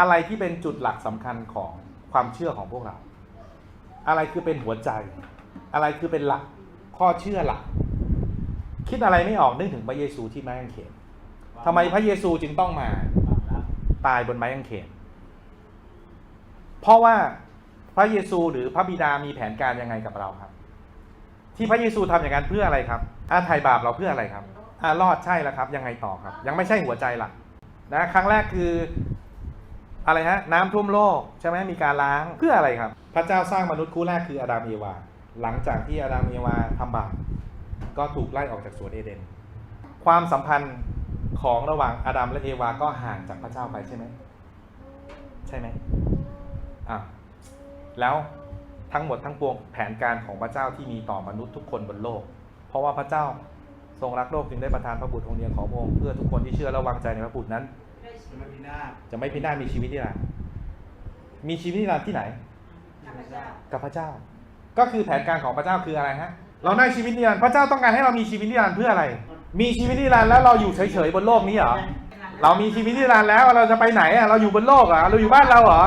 อะไรที่เป็นจุดหลักสำคัญของความเชื่อของพวกเรา อะไรคือเป็นหัวใจ อะไรคือเป็นหลักข้อเชื่อหลัก คิดอะไรไม่ออกนึกถึงพระเยซูที่ไม้กางเขนทำไมพระเยซูจึงต้องมาตายบนไม้กางเขนเพราะว่าพระเยซูหรือพระบิดามีแผนการยังไงกับเราครับ ที่พระเยซูทำอย่างนั้นเพื่ออะไรครับอาไถ่บาปเราเพื่ออะไรครับอารอดใช่แล้วครับ ยังไงต่อครับ ยังไม่ใช่หัวใจหลักนะครั้งแรกคือ อะไรฮะน้ำท่วมโลกใช่ไหมมีการล้างเพื่ออะไรครับ พระเจ้าสร้างมนุษย์คู่แรกคืออาดัมเอวา หลังจากที่อาดัมเอวาทำบาปก็ถูกไล่ออกจากสวนเอเดน ความสัมพันธ์ของระหว่างอาดัมและเอวาก็ห่างจากพระเจ้าไปใช่ไหมใช่ไหมอะแล้วทั้งหมดทั้งปวงแผนการของพระเจ้าที่มีต่อมนุษย์ทุกคนบนโลก เพราะว่าพระเจ้าทรงรักโลกจึงได้ประทานพระบุตรองค์เดียวของพระองค์เพื่อทุกคนที่เชื่อและวางใจในพระบุตรนั้น จะไม่พินาศจะไม่พินาศมีชีวิตนิรันดร์มีชีวิตนิรันดร์ที่ไหน ข้าพเจ้ากับพระเจ้า ก็คือแผนการของพระเจ้าคืออะไรฮะ เราได้ชีวิตนิรันดร์พระเจ้าต้องการให้เรามีชีวิตนิรันดร์เพื่ออะไร มีชีวิตนิรันดร์แล้วเราอยู่เฉยๆบนโลกนี้เหรอ เรามีชีวิตนิรันดร์แล้วเราจะไปไหนอะ เราอยู่บนโลกเหรอเราอยู่บ้านเราเหรอ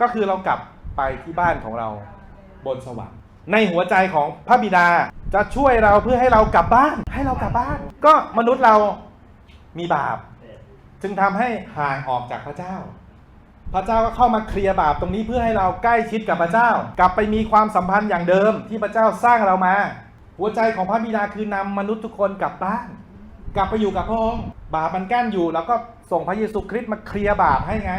ก็คือเรากลับไปที่บ้านของเราบนสวรรค์ ในหัวใจของพระบิดาจะช่วยเราเพื่อให้เรากลับบ้าน ให้เรากลับบ้าน ก็มนุษย์เรามีบาป จึงทำให้ห่างออกจากพระเจ้า พระเจ้าก็เข้ามาเคลียร์บาปตรงนี้เพื่อให้เราใกล้ชิดกับพระเจ้า กลับไปมีความสัมพันธ์อย่างเดิมที่พระเจ้าสร้างเรามา หัวใจของพระบิดาคือนำมนุษย์ทุกคนกลับบ้าน กลับไปอยู่กับพระองค์บาปมันกั้นอยู่ แล้วก็ส่งพระเยซูคริสต์มาเคลียร์บาปให้ไง